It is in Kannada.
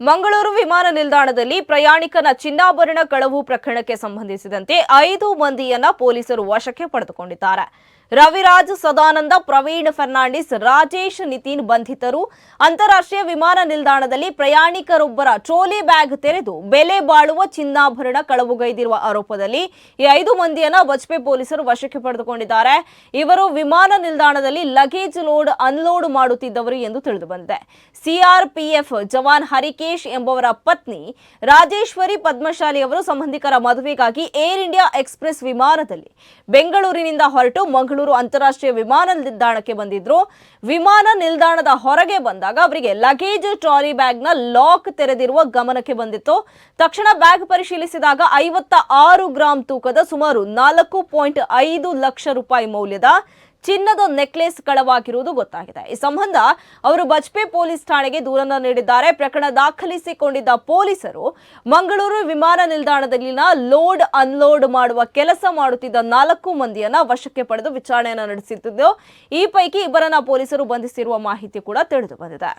ಮಂಗಳೂರು ವಿಮಾನ ನಿಲ್ದಾಣದಲ್ಲಿ ಪ್ರಯಾಣಿಕನ ಚಿನ್ನಾಭರಣ ಕಳವು ಪ್ರಕರಣಕ್ಕೆ ಸಂಬಂಧಿಸಿದಂತೆ ಐದು ಮಂದಿಯನ್ನ ಪೊಲೀಸರು ವಶಕ್ಕೆ ಪಡೆದುಕೊಂಡಿದ್ದಾರೆ. ರವಿರಾಜ್ ಸದಾನಂದ, ಪ್ರವೀಣ್ ಫರ್ನಾಂಡಿಸ್, ರಾಜೇಶ್ ನಿತಿನ್ ಬಂಧಿತರು. ಅಂತಾರಾಷ್ಟ್ರೀಯ ವಿಮಾನ ನಿಲ್ದಾಣದಲ್ಲಿ ಪ್ರಯಾಣಿಕರೊಬ್ಬರ ಟ್ರೋಲಿ ಬ್ಯಾಗ್ ತೆರೆದು ಬೆಲೆ ಬಾಳುವ ಚಿನ್ನಾಭರಣ ಕಳವುಗೈದಿರುವ ಆರೋಪದಲ್ಲಿ ಈ ಐದು ಮಂದಿಯನ್ನ ಬಜ್ಪೆ ಪೊಲೀಸರು ವಶಕ್ಕೆ ಪಡೆದುಕೊಂಡಿದ್ದಾರೆ. ಇವರು ವಿಮಾನ ನಿಲ್ದಾಣದಲ್ಲಿ ಲಗೇಜ್ ಲೋಡ್, ಅನ್ಲೋಡ್ ಮಾಡುತ್ತಿದ್ದವರು ಎಂದು ತಿಳಿದು ಬಂದಿದೆ ಸಿಆರ್ಪಿಎಫ್ ಜವಾನ್ ಹರಿಕೇಶ್ ಎಂಬವರ ಪತ್ನಿ ರಾಜೇಶ್ವರಿ ಪದ್ಮಶಾಲಿ ಅವರು ಸಂಬಂಧಿಕರ ಮದುವೆಗಾಗಿ ಏರ್ ಇಂಡಿಯಾ ಎಕ್ಸ್ಪ್ರೆಸ್ ವಿಮಾನದಲ್ಲಿ ಬೆಂಗಳೂರಿನಿಂದ ಹೊರಟು ಮಂಗಳೂರು ಅಂತಾರಾಷ್ಟ್ರೀಯ ವಿಮಾನ ನಿಲ್ದಾಣಕ್ಕೆ ಬಂದಿದ್ರು. ವಿಮಾನ ನಿಲ್ದಾಣದ ಹೊರಗೆ ಬಂದಾಗ ಅವರಿಗೆ ಲಗೇಜ್ ಟ್ರಾಲಿ ಬ್ಯಾಗ್ನ ಲಾಕ್ ತೆರೆದಿರುವ ಗಮನಕ್ಕೆ ಬಂದಿತ್ತು. ತಕ್ಷಣ ಬ್ಯಾಗ್ ಪರಿಶೀಲಿಸಿದಾಗ ಐವತ್ತ ಆರು ಗ್ರಾಂ ತೂಕದ ಸುಮಾರು ನಾಲ್ಕು ಪಾಯಿಂಟ್ ಐದು ಲಕ್ಷ ರೂಪಾಯಿ ಮೌಲ್ಯದ ಚಿನ್ನದ ನೆಕ್ಲೆಸ್ ಕಳವಾಗಿರುವುದು ಗೊತ್ತಾಗಿದೆ. ಈ ಸಂಬಂಧ ಅವರು ಬಜ್ಪೆ ಪೊಲೀಸ್ ಠಾಣೆಗೆ ದೂರನ್ನು ನೀಡಿದ್ದಾರೆ. ಪ್ರಕರಣ ದಾಖಲಿಸಿಕೊಂಡಿದ್ದ ಪೊಲೀಸರು ಮಂಗಳೂರು ವಿಮಾನ ನಿಲ್ದಾಣದಲ್ಲಿನ ಲೋಡ್ ಅನ್ಲೋಡ್ ಮಾಡುವ ಕೆಲಸ ಮಾಡುತ್ತಿದ್ದ ನಾಲ್ಕು ಮಂದಿಯನ್ನ ವಶಕ್ಕೆ ಪಡೆದು ವಿಚಾರಣೆಯನ್ನು ನಡೆಸುತ್ತಿದ್ದು ಈ ಪೈಕಿ ಇಬ್ಬರನ್ನ ಪೊಲೀಸರು ಬಂಧಿಸಿರುವ ಮಾಹಿತಿ ಕೂಡ ತಿಳಿದು ಬಂದಿದೆ.